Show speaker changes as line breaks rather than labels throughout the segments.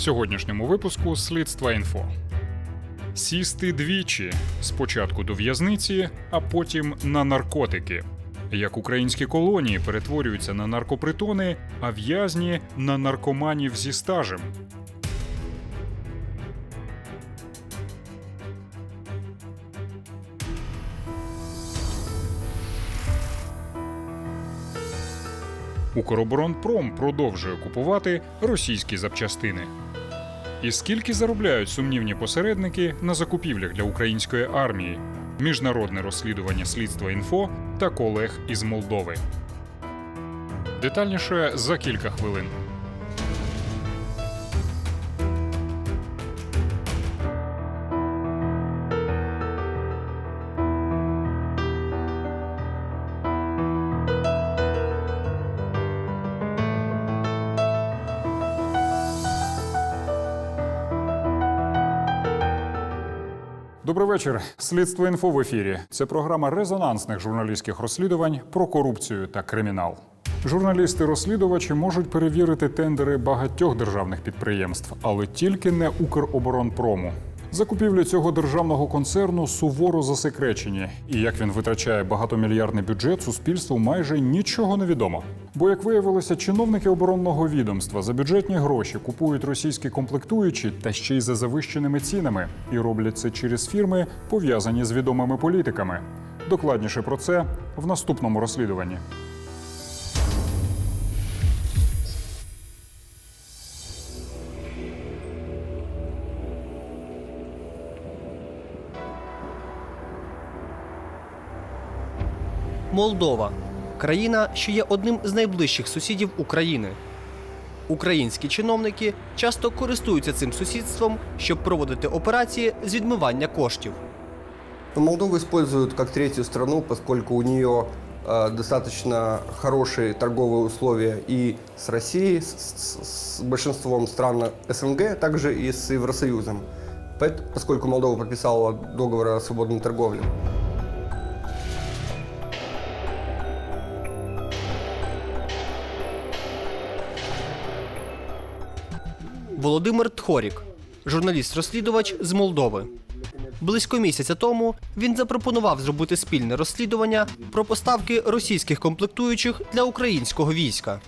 Сьогоднішньому випуску Слідства інфо. Сісти двічі спочатку до в'язниці, а потім на наркотики. Як українські колонії перетворюються на наркопритони, а в'язні на наркоманів зі стажем. Укроборонпром продовжує купувати російські запчастини. І скільки заробляють сумнівні посередники на закупівлях для української армії? Міжнародне розслідування слідства інфо та колег із Молдови. Детальніше за кілька хвилин. Добрий вечір. Слідство інфо в ефірі. Це програма резонансних журналістських розслідувань про корупцію та кримінал. Журналісти-розслідувачі можуть перевірити тендери багатьох державних підприємств, але тільки не Укроборонпрому. Закупівлі цього державного концерну суворо засекречені, і як він витрачає багатомільярдний бюджет, суспільству майже нічого не відомо. Бо, як виявилося, чиновники оборонного відомства за бюджетні гроші купують російські комплектуючі та ще й за завищеними цінами, і роблять це через фірми, пов'язані з відомими політиками. Докладніше про це в наступному розслідуванні.
Молдова країна, що є одним з найближчих сусідів України. Українські чиновники часто користуються цим сусідством, щоб проводити операції з відмивання коштів.
Молдову используют как третью страну, поскольку у нее э, достаточно хорошие торговые условия и с Россией, с, с- с большинством стран СНГ, также и с Евросоюзом. Поэт- Поскольку Молдова подписала договор о свободной торговле.
Володимир Тхорік, журналіст-розслідувач з Молдови. Близько місяця тому він запропонував зробити спільне розслідування про поставки російських комплектуючих для українського війська.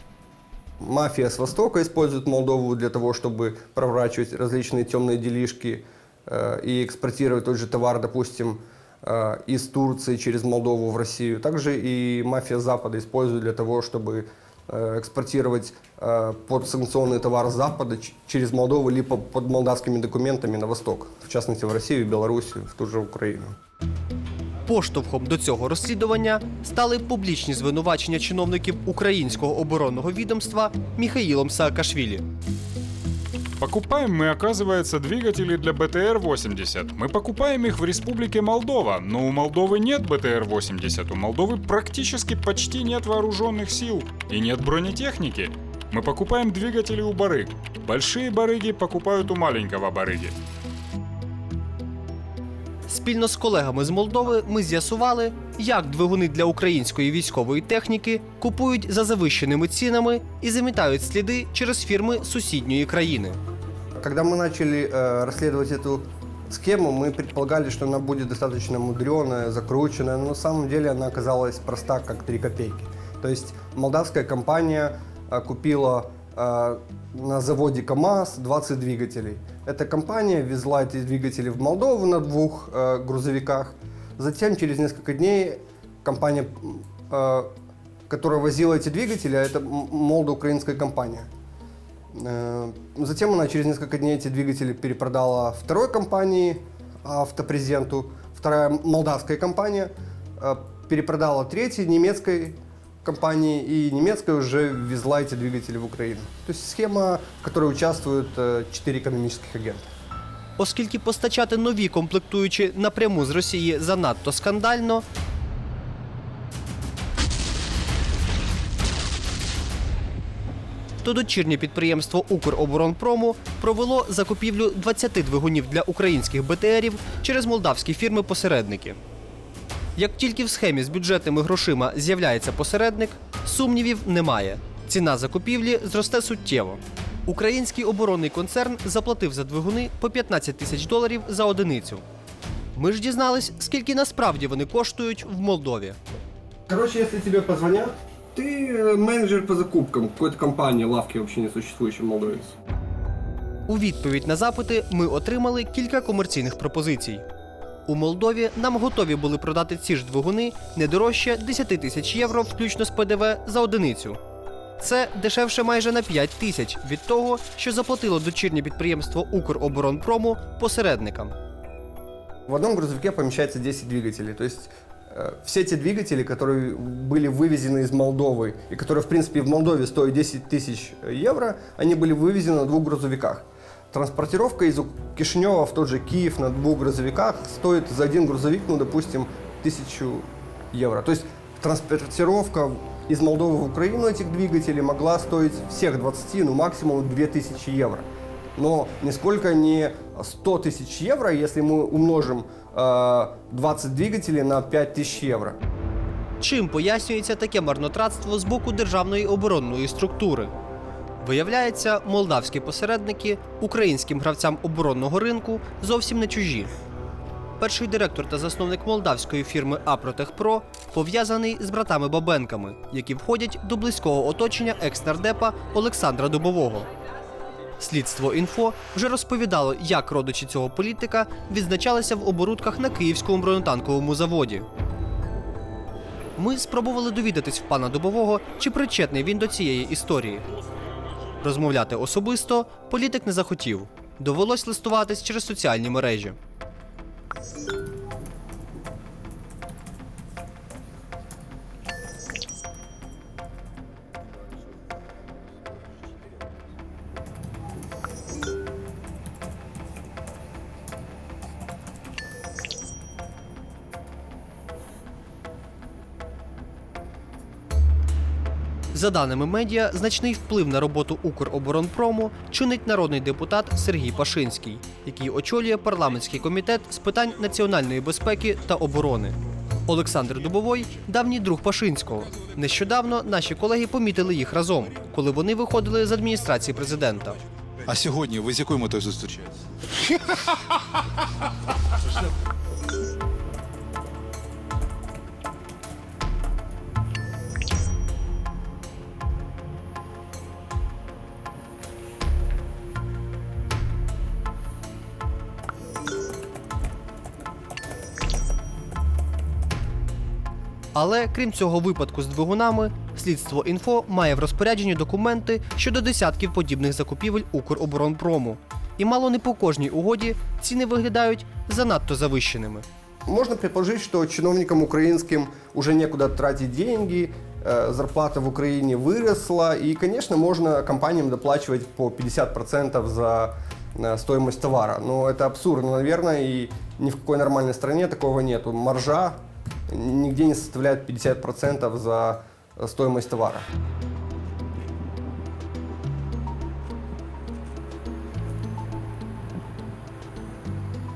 Мафия с Востока использует Молдову для того, чтобы проворачивать различные темные делишки э, и экспортировать тот же товар, допустим, э, из Турции через Молдову в Россию. Также и мафия Запада использует для того, чтобы э, экспортировать э, подсанкционный товар с Запада ч- через Молдову либо под молдавскими документами на Восток, в частности в Россию, Белоруссию, в ту же Украину.
Поштовхом до цього розслідування стали публічні звинувачення чиновників українського оборонного відомства Міхаїлом Саакашвілі.
Покупаем мы, оказывается, двигатели для БТР-80. Мы покупаем их в Республике Молдова, но у Молдовы нет БТР-80, у Молдовы практически почти нет вооруженных сил и нет бронетехники. Мы покупаем двигатели у барыг. Большие барыги покупают у маленького барыги.
Спільно з колегами з Молдови ми з'ясували, як двигуни для української військової техніки купують за завищеними цінами і замітають сліди через фірми сусідньої країни.
Когда мы начали э, расследовать эту схему, мы предполагали, что она будет достаточно мудреная, закрученная, но на самом деле она оказалась проста, как 3 копейки. То есть молдавская компания э, купила э, на заводе КАМАЗ 20 двигателей. Эта компания везла эти двигатели в Молдову на двух э, грузовиках. Затем, через несколько дней, компания, э, которая возила эти двигатели, а это молдо-украинская компания, Затем она через несколько дней эти двигатели перепродала второй компании, автопрезиденту. Вторая молдавская компания э, перепродала третьей немецкой компании, и немецкая уже везла эти двигатели в Украину. То есть схема, в которой участвуют э, четыре экономических агента.
Оскільки постачати нові комплектуючі напряму з Росії занадто скандально. То дочірнє підприємство Укроборонпрому провело закупівлю 20 двигунів для українських БТРів через молдавські фірми-посередники. Як тільки в схемі з бюджетними грошима з'являється посередник, сумнівів немає. Ціна закупівлі зросте суттєво. Український оборонний концерн заплатив за двигуни по 15 тисяч доларів за одиницю. Ми ж дізнались, скільки насправді вони коштують в Молдові.
Короче, если тебе позвонят, ты э, менеджер по закупкам какой-то компании, лавки вообще не существующей в Молдове.
У відповідь на запити ми отримали кілька комерційних пропозицій. У Молдові нам готові були продати ці ж двигуни не дорожче 10 тисяч євро, включно з ПДВ за одиницю. Це дешевше майже на 5 тисяч від того, що заплатило дочірнє підприємство Укроборонпрому посередникам.
В одном грузовике помещается 10 двигателей. То есть э, Все те двигатели, которые были вывезены из Молдовы и которые, в принципе, в Молдове стоят 10 тысяч евро, они были вывезены на двух грузовиках. Транспортировка из Кишинева в тот же Киев на двух грузовиках стоит за один грузовик, ну, допустим, тысячу евро. То есть транспортировка из Молдовы в Украину этих двигателей могла стоить всех 20, ну, максимум 2000 евро но нисколько не 100 тысяч евро, если мы умножим э, 20 двигателей на 5 тысяч евро.
Чим пояснюється таке марнотратство з боку державної оборонної структури? Виявляється, молдавські посередники українським гравцям оборонного ринку зовсім не чужі. Перший директор та засновник молдавської фірми Апротехпро пов'язаний з братами Бабенками, які входять до близького оточення екс-нардепа Олександра Дубового. Слідство інфо вже розповідало, як родичі цього політика відзначалися в оборудках на київському бронетанковому заводі. Ми спробували довідатись в пана Дубового, чи причетний він до цієї історії. Розмовляти особисто політик не захотів. Довелось листуватись через соціальні мережі. За даними медіа, значний вплив на роботу Укроборонпрому чинить народний депутат Сергій Пашинський, який очолює парламентський комітет з питань національної безпеки та оборони. Олександр Дубовой давній друг Пашинського. Нещодавно наші колеги помітили їх разом, коли вони виходили з адміністрації президента.
А сьогодні ви з якою метою зустрічаєтесь?
Але крім цього випадку з двигунами, слідство інфо має в розпорядженні документи щодо десятків подібних закупівель Укроборонпрому. І мало не по кожній угоді ціни виглядають занадто завищеними.
Можно предположить, что чиновникам украинским уже некуда тратить деньги, э, зарплата в Украине выросла, и, конечно, можно компаниям доплачивать по 50% за э, стоимость товара. Но это абсурдно, наверное, и ни в какой нормальной стране такого нету. Маржа нигде не составляет 50% за э, стоимость товара.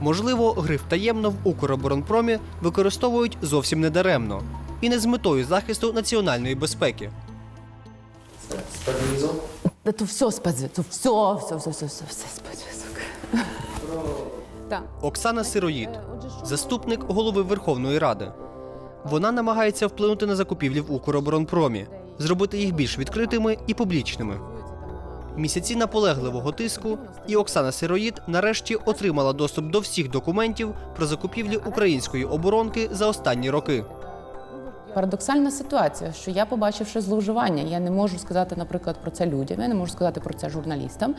Можливо, гриф таємно в Укроборонпромі використовують зовсім недаремно і не з метою захисту національної безпеки.
Да то все спецзв'язок, то все, все, все, все, все, все спецзв'язок. Так.
Оксана Сироїд, заступник голови Верховної Ради. Вона намагається вплинути на закупівлі в Укроборонпромі, зробити їх більш відкритими і публічними. Місяці наполегливого тиску, і Оксана Сироїд нарешті отримала доступ до всіх документів про закупівлі української оборонки за останні роки.
Парадоксальна ситуація, що я, побачивши зловживання, я не можу сказати, наприклад, про це людям, я не можу сказати про це журналістам,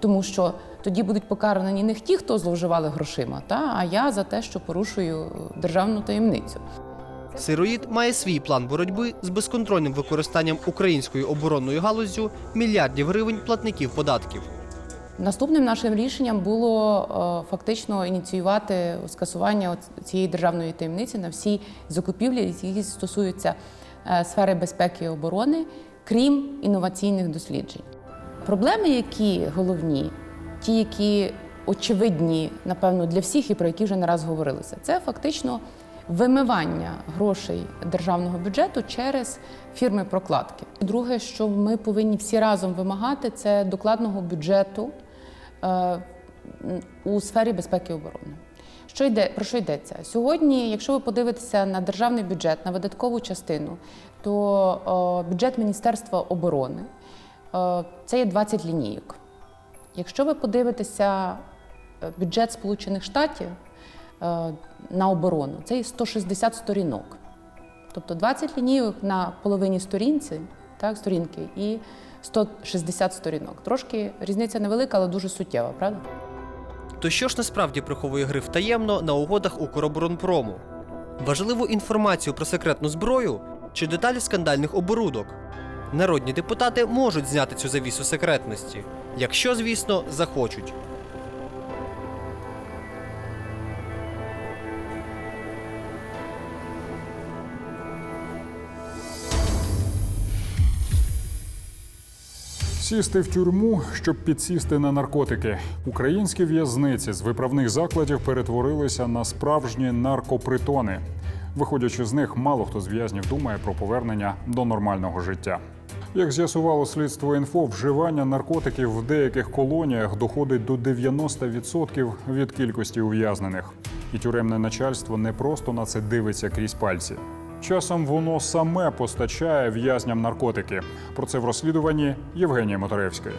тому що тоді будуть покарані не ті, хто зловживали грошима, та, а я за те, що порушую державну таємницю.
Сироїд має свій план боротьби з безконтрольним використанням українською оборонною галуззю мільярдів гривень платників податків.
Наступним нашим рішенням було е, фактично ініціювати скасування цієї державної таємниці на всі закупівлі, які стосуються е, сфери безпеки і оборони, крім інноваційних досліджень. Проблеми, які головні, ті, які очевидні, напевно, для всіх і про які вже не раз говорилося, це фактично вимивання грошей державного бюджету через фірми прокладки. Друге, що ми повинні всі разом вимагати, це докладного бюджету у сфері безпеки і оборони. Що йде про що йдеться сьогодні? Якщо ви подивитеся на державний бюджет, на видаткову частину, то е, бюджет Міністерства оборони е, це є 20 лінійок. Якщо ви подивитеся е, бюджет Сполучених Штатів е, на оборону, це є 160 сторінок. Тобто 20 лінійок на половині сторінці, так, сторінки, і 160 сторінок. Трошки різниця невелика, але дуже суттєва, правда?
То що ж насправді приховує гриф таємно на угодах Укроборонпрому? Важливу інформацію про секретну зброю чи деталі скандальних оборудок? Народні депутати можуть зняти цю завісу секретності, якщо, звісно, захочуть.
Сісти в тюрму, щоб підсісти на наркотики. Українські в'язниці з виправних закладів перетворилися на справжні наркопритони. Виходячи з них, мало хто з в'язнів думає про повернення до нормального життя. Як з'ясувало слідство інфо, вживання наркотиків в деяких колоніях доходить до 90% від кількості ув'язнених. І тюремне начальство не просто на це дивиться крізь пальці. Часом воно саме постачає в'язням наркотики. Про це в розслідуванні Євгенії Моторевської.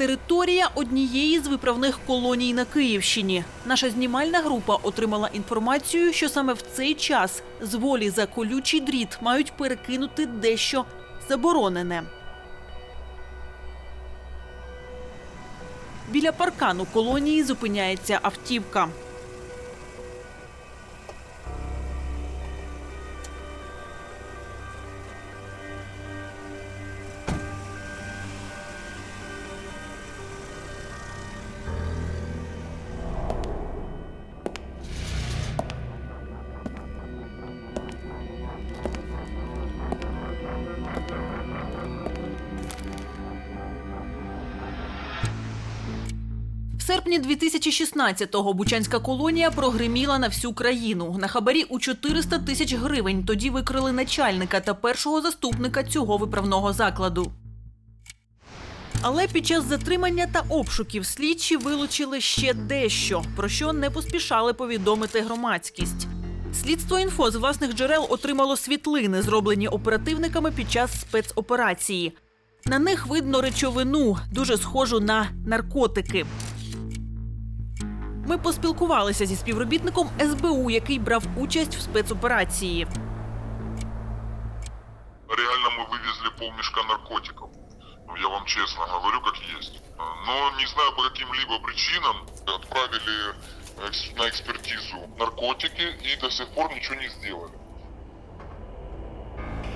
Територія однієї з виправних колоній на Київщині. Наша знімальна група отримала інформацію, що саме в цей час з волі за колючий дріт мають перекинути дещо заборонене. Біля паркану колонії зупиняється автівка. В серпні 2016-го Бучанська колонія прогриміла на всю країну. На хабарі у 400 тисяч гривень тоді викрили начальника та першого заступника цього виправного закладу. Але під час затримання та обшуків слідчі вилучили ще дещо, про що не поспішали повідомити громадськість. Слідство інфо з власних джерел отримало світлини, зроблені оперативниками під час спецоперації. На них видно речовину, дуже схожу на наркотики. Ми поспілкувалися зі співробітником СБУ, який брав участь в спецоперації.
Реально мы вывезли полмешка наркотиков. Ну, я вам честно говорю, как есть. Но не знаю по каким-либо причинам отправили экс- на экспертизу наркотики и до сих пор ничего не сделали.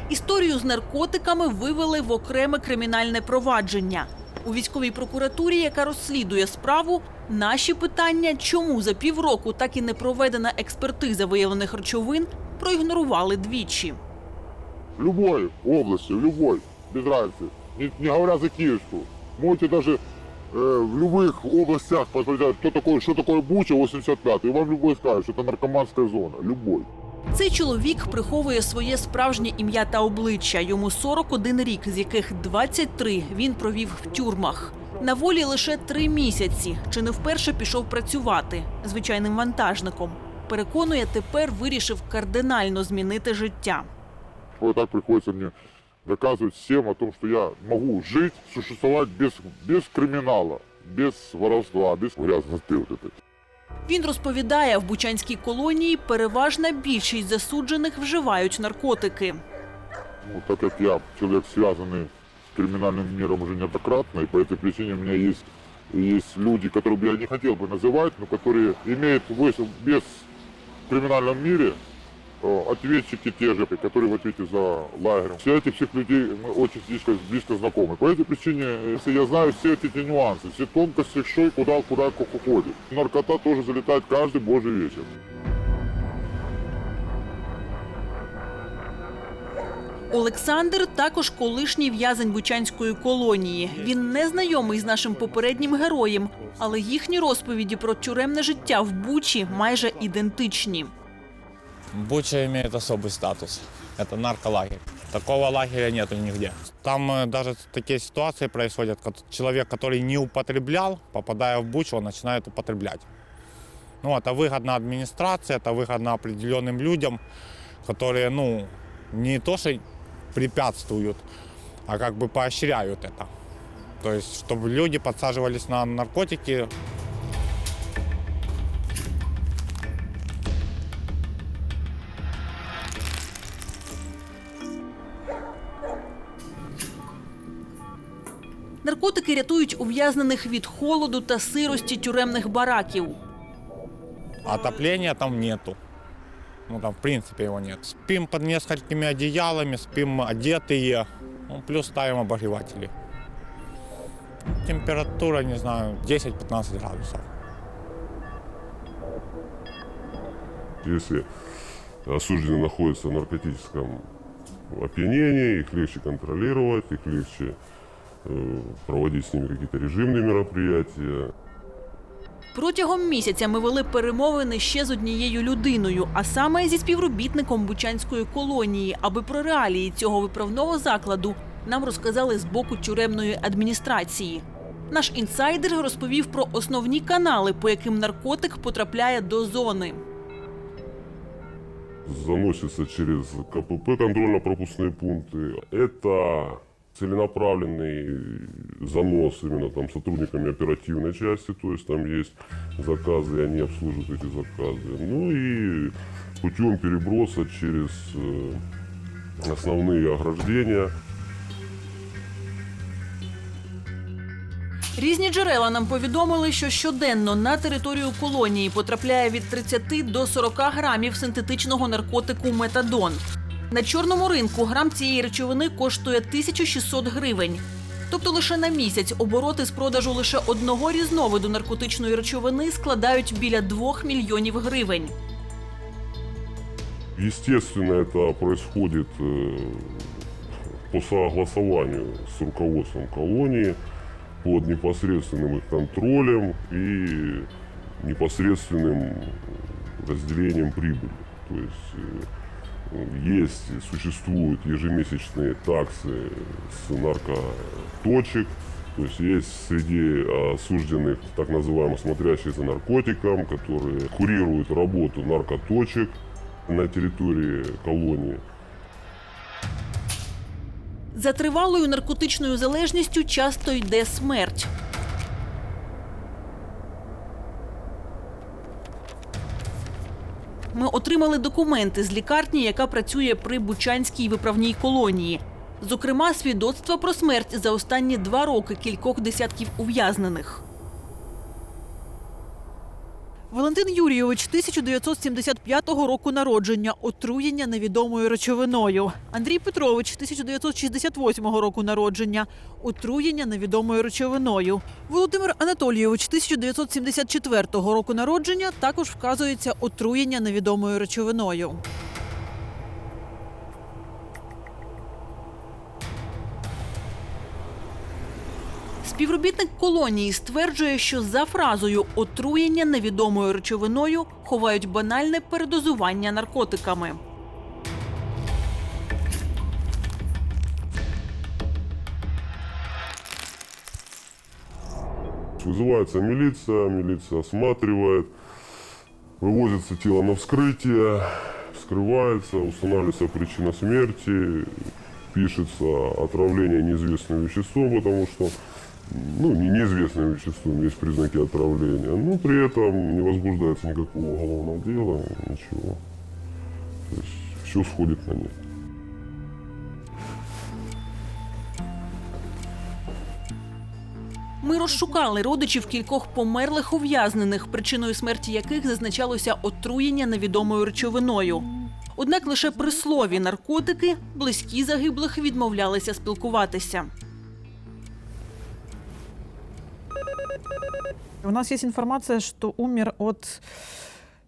Історію з наркотиками вивели в окреме кримінальне провадження. У військовій прокуратурі, яка розслідує справу, наші питання, чому за півроку так і не проведена експертиза виявлених речовин, проігнорували двічі.
В любой области, в любой, без разницы. Не, не говоря за Киевскую. Можете даже э, в любых областях посмотреть, кто такой, что такое Буча 85 и вам любой скажет, что это наркоманская зона. Любой.
Цей чоловік приховує своє справжнє ім'я та обличчя. Йому 41 рік, з яких 23 він провів в тюрмах. На волі лише три місяці. Чи не вперше пішов працювати звичайним вантажником. Переконує, тепер вирішив кардинально змінити життя.
Вот так приходится мне доказывать всем о том, что я могу жить, существовать без, без криминала, без воровства, без грязноты вот этой.
Він розповідає, в Бучанській колонії переважна більшість засуджених вживають наркотики.
Ну, так как я человек, связанный с Криминальным миром уже неоднократно, и по этой причине у меня есть, есть люди, которых я не хотел бы называть, но которые имеют в без в криминальном мире э, ответчики те же, которые в ответе за лагерем. Все эти всех людей мы очень близко, близко знакомы. По этой причине, если я знаю все эти нюансы, все тонкости, что и куда, куда, как уходит. Наркота тоже залетает каждый божий вечер.
Олександр також колишній в'язень Бучанської колонії. Він не знайомий з нашим попереднім героєм, але їхні розповіді про тюремне життя в Бучі майже ідентичні.
Буча имеет особый статус. Это нарколагерь. Такого лагеря нету нигде. Там э, даже такие ситуации происходят, как человек, который не употреблял, попадая в Бучу, он начинает употреблять. Ну, это выгодно администрации, это выгодно определенным людям, которые, ну, не то что препятствуют, а как бы поощряют это. То есть, чтобы люди подсаживались на наркотики,
Наркотики рятують ув'язнених від холоду та сирості тюремних бараків.
Отопления там нету. Ну, там, в принципе, его нет. Спим под несколькими одеялами, спим одетые. Ну, плюс ставим обогреватели. Температура, не знаю, 10-15 градусов.
Если осужденные находятся в наркотическом опьянении, их легче контролировать, их легче э, проводить с ними какие-то режимные мероприятия.
Протягом місяця ми вели перемовини ще з однією людиною, а саме зі співробітником Бучанської колонії, аби про реалії цього виправного закладу нам розказали з боку тюремної адміністрації. Наш інсайдер розповів про основні канали, по яким наркотик потрапляє до зони.
Заносится через КПП, контрольно-пропускные пункты. Это целенаправленный занос именно там сотрудниками оперативной части, то есть там есть заказы, и они обслуживают эти заказы. Ну и путем переброса через э, основные ограждения.
Різні джерела нам повідомили, що щоденно на територію колонії потрапляє від 30 до 40 грамів синтетичного наркотику метадон. На чорному ринку грам цієї речовини коштує 1600 гривень. Тобто лише на місяць обороти з продажу лише одного різновиду наркотичної речовини складають біля 2 мільйонів гривень.
Естественно, это происходит э, по согласованию с руководством колонии, под непосредственным их контролем и непосредственным разделением прибыли. То есть э, есть, существуют ежемесячные таксы с наркоточек, то есть есть среди осужденных так называемых смотрящих за наркотиком, которые курируют работу наркоточек на территории колонии.
За тривалою наркотичною залежністю часто йде смерть. Ми отримали документи з лікарні, яка працює при Бучанській виправній колонії. Зокрема, свідоцтва про смерть за останні два роки кількох десятків ув'язнених. Валентин Юрійович 1975 року народження, отруєння невідомою речовиною. Андрій Петрович 1968 року народження, отруєння невідомою речовиною. Володимир Анатолійович 1974 року народження також вказується отруєння невідомою речовиною. Співробітник колонії стверджує, що за фразою отруєння невідомою речовиною ховають банальне передозування наркотиками.
Вызывается милиция, милиция осматривает, вывозится тело на вскрытие, вскрывается, устанавливается причина смерти, пишется отравление неизвестным веществом, потому что ну, не неизвестным веществом есть признаки отравления. Но при этом не возбуждается никакого уголовного дела, ничего. То есть все сходит на нет.
Ми розшукали родичів кількох померлих ув'язнених, причиною смерті яких зазначалося отруєння невідомою речовиною. Однак лише при слові наркотики близькі загиблих відмовлялися спілкуватися.
У нас есть информация, что умер от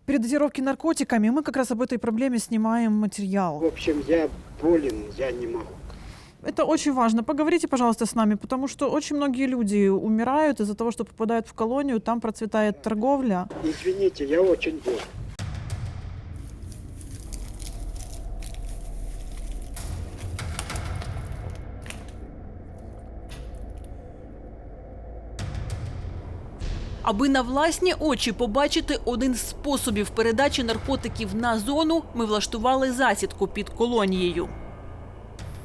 передозировки наркотиками. Мы как раз об этой проблеме снимаем материал.
В общем, я болен, я не могу.
Это очень важно. Поговорите, пожалуйста, с нами, потому что очень многие люди умирают из-за того, что попадают в колонию, там процветает торговля.
Извините, я очень болен.
Аби на власні очі побачити один з способів передачі наркотиків на зону, ми влаштували засідку під колонією.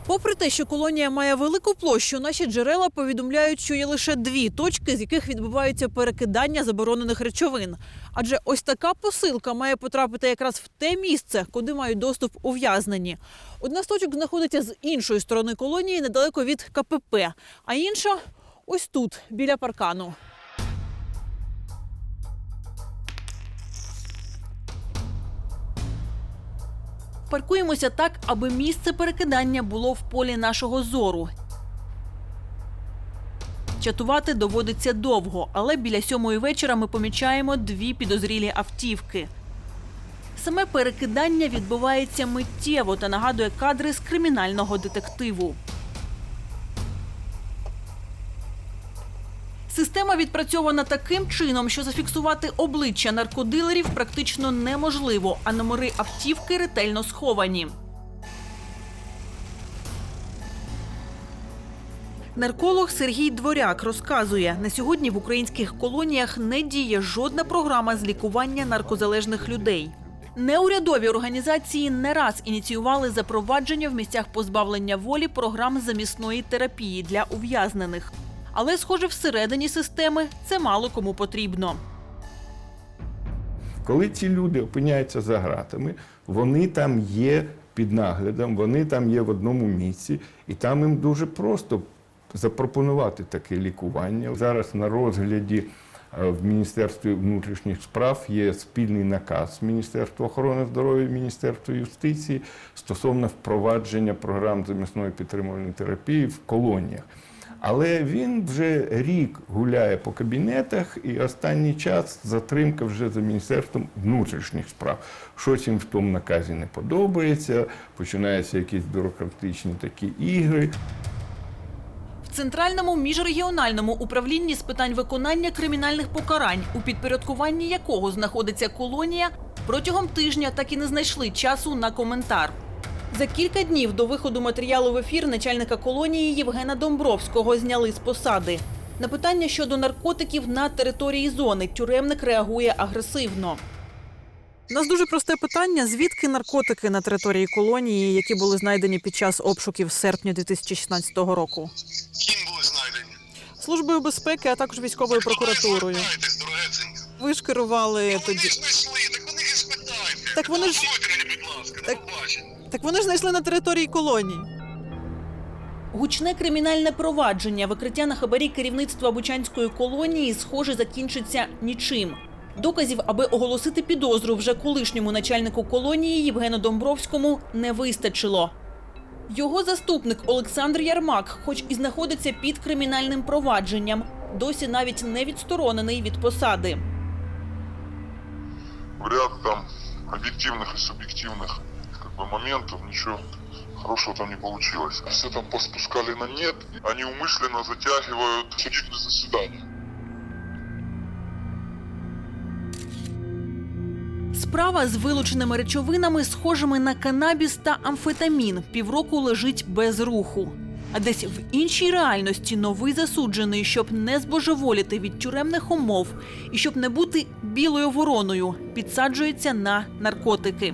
Попри те, що колонія має велику площу, наші джерела повідомляють, що є лише дві точки, з яких відбуваються перекидання заборонених речовин. Адже ось така посилка має потрапити якраз в те місце, куди мають доступ ув'язнені. Одна з точок знаходиться з іншої сторони колонії, недалеко від КПП, а інша ось тут, біля паркану. Паркуємося так, аби місце перекидання було в полі нашого зору. Чатувати доводиться довго, але біля сьомої вечора ми помічаємо дві підозрілі автівки. Саме перекидання відбувається миттєво та нагадує кадри з кримінального детективу. Система відпрацьована таким чином, що зафіксувати обличчя наркодилерів практично неможливо, а номери автівки ретельно сховані. Нарколог Сергій Дворяк розказує, на сьогодні в українських колоніях не діє жодна програма з лікування наркозалежних людей. Неурядові організації не раз ініціювали запровадження в місцях позбавлення волі програм замісної терапії для ув'язнених. Але, схоже, всередині системи це мало кому потрібно.
Коли ці люди опиняються за ґратами, вони там є під наглядом, вони там є в одному місці, і там їм дуже просто запропонувати таке лікування. Зараз на розгляді е, в Міністерстві внутрішніх справ є спільний наказ Міністерства охорони здоров'я Міністерства юстиції стосовно впровадження програм замісної підтримувальної терапії в колоніях. Але він вже рік гуляє по кабінетах, і останній час затримка вже за міністерством внутрішніх справ. Щось їм в тому наказі не подобається, починаються якісь бюрократичні такі ігри.
Центральному міжрегіональному управлінні з питань виконання кримінальних покарань, у підпорядкуванні якого знаходиться колонія, протягом тижня так і не знайшли часу на коментар. За кілька днів до виходу матеріалу в ефір начальника колонії Євгена Домбровського зняли з посади. На питання щодо наркотиків на території зони тюремник реагує агресивно.
У нас дуже просте питання: звідки наркотики на території колонії, які були знайдені під час обшуків з серпня 2016 року?
Ким були знайдені?
Службою безпеки, а також військовою прокуратурою. Ви ж керували тоді.
знайшли, так вони і спитайте.
Так вони ж
мені, будь ласка,
Так- так вони ж знайшли на території колонії.
Гучне кримінальне провадження, викриття на хабарі керівництва Бучанської колонії, схоже, закінчиться нічим. Доказів, аби оголосити підозру вже колишньому начальнику колонії Євгену Домбровському, не вистачило. Його заступник Олександр Ярмак, хоч і знаходиться під кримінальним провадженням, досі навіть не відсторонений від посади.
В ряд там объективных и субъективных бы, моментов ничего хорошего там не получилось. Все там поспускали на нет, они умышленно затягивают судебное заседание.
Справа з вилученими речовинами, схожими на канабіс та амфетамін, півроку лежить без руху. А десь в іншій реальності новий засуджений, щоб не збожеволіти від тюремних умов і щоб не бути білою вороною, підсаджується на наркотики.